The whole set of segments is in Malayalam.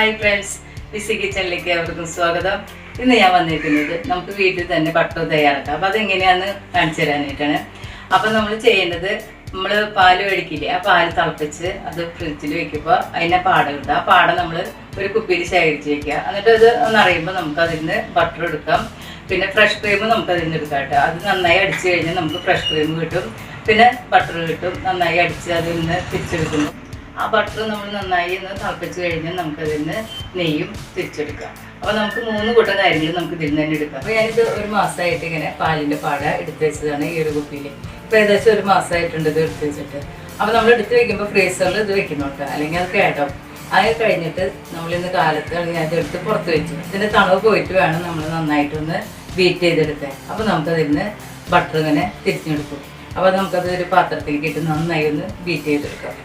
ഹായ് ഫ്രണ്ട്സ് വിസി കിച്ചണിലേക്ക് അവർക്കും സ്വാഗതം. ഇന്ന് ഞാൻ വന്നിരിക്കുന്നത് നമുക്ക് വീട്ടിൽ തന്നെ ബട്ടർ തയ്യാറാക്കാം. അപ്പം അതെങ്ങനെയാന്ന് കാണിച്ചു തരാനായിട്ടാണ്. അപ്പം നമ്മൾ ചെയ്യേണ്ടത് നമ്മൾ പാൽ മേടിക്കില്ലേ ആ പാൽ തിളപ്പിച്ച് അത് ഫ്രിഡ്ജിൽ വെക്കുമ്പോൾ അതിനെ പാട ഇടുക. ആ പാട നമ്മൾ ഒരു കുപ്പിയിൽ ശേഖരിച്ച് വെക്കുക. എന്നിട്ട് അത് ഒന്നറിയുമ്പോൾ നമുക്ക് അതിൽ നിന്ന് ബട്ടർ എടുക്കാം. പിന്നെ ഫ്രഷ് ക്രീം നമുക്ക് അതിൽ നിന്ന് എടുക്കാം അത് നന്നായി അടിച്ചു കഴിഞ്ഞാൽ നമുക്ക് ഫ്രഷ് ക്രീം കിട്ടും. പിന്നെ ബട്ടർ കിട്ടും. നന്നായി അടിച്ച് അതിൽ നിന്ന് തിരിച്ചെടുക്കുന്നു. ആ ബട്ടർ നമ്മൾ നന്നായി ഒന്ന് തിളപ്പിച്ച് കഴിഞ്ഞാൽ നമുക്കതിൽ നിന്ന് നെയ്യും തിരിച്ചെടുക്കാം. അപ്പോൾ നമുക്ക് മൂന്ന് കൂട്ടം കാര്യങ്ങൾ നമുക്ക് ഇതിൽ തന്നെ എടുക്കാം. അപ്പോൾ ഞാനിത് ഒരു മാസമായിട്ട് ഇങ്ങനെ പാലിന്റെ പാട എടുത്ത് വെച്ചതാണ് ഈ ഒരു കുപ്പിയിൽ. ഇപ്പോൾ ഏകദേശം ഒരു മാസമായിട്ടുണ്ട് ഇത് എടുത്ത് വെച്ചിട്ട്. അപ്പോൾ നമ്മൾ എടുത്ത് വെക്കുമ്പോൾ ഫ്രീസറിൽ ഇത് വെക്കുന്നുണ്ട് അല്ലെങ്കിൽ അത് കേടാവും അത് കഴിഞ്ഞിട്ട് നമ്മളിന്ന് കാലത്ത് ഞാൻ ഇതെടുത്ത് പുറത്ത് വെച്ചു. ഇതിന്റെ തണവ് പോയിട്ട് വേണം നമ്മൾ നന്നായിട്ടൊന്ന് ബീറ്റ് ചെയ്തെടുക്കാൻ. അപ്പോൾ നിന്ന് ബട്ടർ ഇങ്ങനെ തിരിഞ്ഞെടുക്കും. അപ്പോൾ നമുക്കത് ഒരു പാത്രത്തിലേക്ക് ഇട്ട് നന്നായി ഒന്ന് ബീറ്റ് ചെയ്തെടുക്കാം.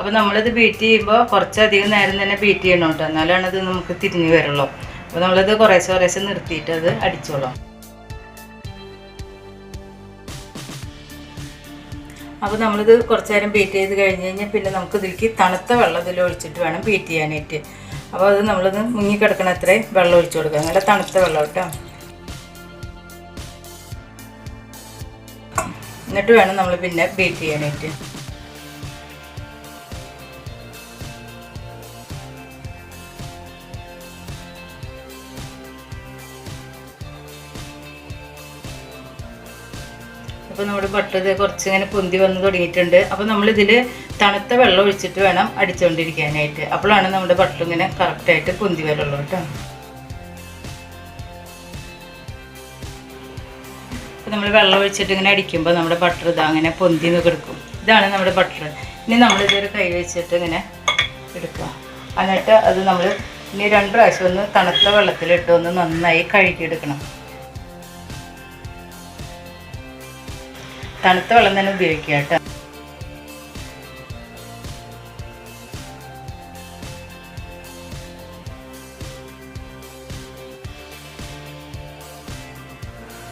അപ്പോൾ നമ്മളിത് ബീറ്റ് ചെയ്യുമ്പോൾ കുറച്ചധികം നേരം തന്നെ ബീറ്റ് ചെയ്യണം കേട്ടോ. എന്നാലാണ് ഇത് നമുക്ക് തിരിഞ്ഞു വരുള്ളൂ. അപ്പോൾ നമ്മളിത് കുറേശ്ശെ കുറേശ്ശെ നിർത്തിയിട്ട് അത് അടിച്ചോളാം. അപ്പോൾ നമ്മളിത് കുറച്ച് നേരം ബീറ്റ് ചെയ്ത് കഴിഞ്ഞ് കഴിഞ്ഞാൽ പിന്നെ നമുക്ക് ഇതിലേക്ക് തണുത്ത വെള്ളം ഇതിൽ ഒഴിച്ചിട്ട് വേണം ബീറ്റ് ചെയ്യാനായിട്ട്. അപ്പോൾ അത് നമ്മളിത് മുങ്ങിക്കിടക്കണ അത്രയും വെള്ളം ഒഴിച്ചു കൊടുക്കുക നല്ല തണുത്ത വെള്ളം കേട്ടോ. എന്നിട്ട് വേണം നമ്മൾ പിന്നെ ബീറ്റ് ചെയ്യാനായിട്ട്. അപ്പോൾ നമ്മുടെ ബട്ടർ കുറച്ച് ഇങ്ങനെ പൊന്തി വന്ന് തുടങ്ങിയിട്ടുണ്ട്. അപ്പോൾ നമ്മളിതിൽ തണുത്ത വെള്ളം ഒഴിച്ചിട്ട് വേണം അടിച്ചുകൊണ്ടിരിക്കാനായിട്ട് അപ്പോഴാണ് നമ്മുടെ ബട്ടർ ഇങ്ങനെ കറക്റ്റായിട്ട് പൊന്തി വരുള്ളൂ കേട്ടോ. അപ്പോൾ നമ്മൾ വെള്ളം ഒഴിച്ചിട്ട് ഇങ്ങനെ അടിക്കുമ്പോൾ നമ്മുടെ ബട്ടർ ഇതാ അങ്ങനെ പൊന്തി കിടക്കും. ഇതാണ് നമ്മുടെ ബട്ടർ. ഇനി നമ്മളിതൊരു കൈ വെച്ചിട്ട് ഇങ്ങനെ എടുക്കുക. എന്നിട്ട് അത് നമ്മൾ ഇനി രണ്ട് പ്രാവശ്യം ഒന്ന് തണുത്ത വെള്ളത്തിലിട്ട് ഒന്ന് നന്നായി കഴുകിയെടുക്കണം. തണുത്ത വെള്ളം തന്നെ ഉപയോഗിക്കുക കേട്ടോ.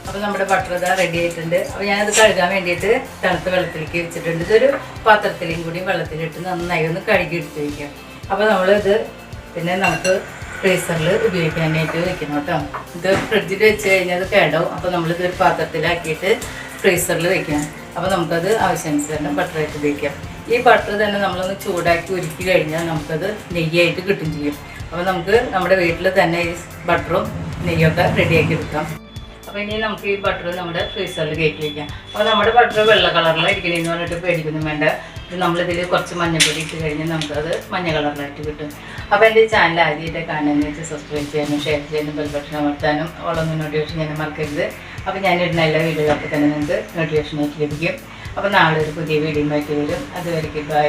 അപ്പോൾ നമ്മുടെ ബട്ടർ ഇതാ റെഡി ആയിട്ടുണ്ട്. അപ്പോൾ ഞാനത് കഴുകാൻ വേണ്ടിയിട്ട് തണുത്ത വെള്ളത്തിലേക്ക് വെച്ചിട്ടുണ്ട്. ഇതൊരു പാത്രത്തിലേയും കൂടി വെള്ളത്തിലിട്ട് നന്നായി ഒന്ന് കഴുകി എടുത്ത് വയ്ക്കാം അപ്പോൾ നമ്മളിത് പിന്നെ നമുക്ക് ഫ്രീസറിൽ ഉപയോഗിക്കാനായിട്ട് വെക്കണം കേട്ടോ. ഇത് ഫ്രിഡ്ജിൽ വെച്ച് കഴിഞ്ഞാൽ അത് കേടാവും. അപ്പോൾ നമ്മളിത് ഒരു പാത്രത്തിലാക്കിയിട്ട് ഫ്രീസറിൽ വെക്കണം അപ്പോൾ നമുക്കത് ആവശ്യാനുസരണം ബട്ടറായിട്ട് ഉപയോഗിക്കാം. ഈ ബട്ടർ തന്നെ നമ്മളൊന്ന് ചൂടാക്കി ഒരുക്കി കഴിഞ്ഞാൽ നമുക്കത് നെയ്യായിട്ട് കിട്ടും ചെയ്യും. അപ്പോൾ നമുക്ക് നമ്മുടെ വീട്ടിൽ തന്നെ ഈ ബട്ടറും നെയ്യൊക്കെ റെഡിയാക്കി എടുക്കാം. അപ്പോൾ ഇനി നമുക്ക് ഈ ബട്ടർ നമ്മുടെ ഫ്രീസറിൽ കയറ്റി വയ്ക്കാം അപ്പോൾ നമ്മുടെ ബട്ടർ വെള്ള കളറിലായിരിക്കണേന്ന് പറഞ്ഞിട്ട് പേടിക്കുന്നു വേണ്ട. ഇത് നമ്മളിതിൽ കുറച്ച് മഞ്ഞപ്പൊടി ഇട്ട് കഴിഞ്ഞാൽ നമുക്കത് മഞ്ഞ കളറിലായിട്ട് കിട്ടും. അപ്പോൾ എന്റെ ചാനൽ ആദ്യമായിട്ട് കാണാൻ വെച്ച് സബ്സ്ക്രൈബ് ചെയ്യാനും ഷെയർ ചെയ്യാനും ബെൽ ബട്ടൺ അമർത്താനും ഓളൊന്നും നോട്ടിഫിക്കേഷൻ ഞാൻ മറക്കരുത്. അപ്പോൾ ഞാനിടുന്ന എല്ലാ വീഡിയോകളൊക്കെ തന്നെ നിങ്ങൾക്ക് നോട്ടിഫിക്കേഷനായിട്ട് ലഭിക്കും. അപ്പോൾ നാളെ ഒരു പുതിയ വീഡിയോ ആയിട്ട് വരും. അതുവരെയ്ക്ക് ബൈ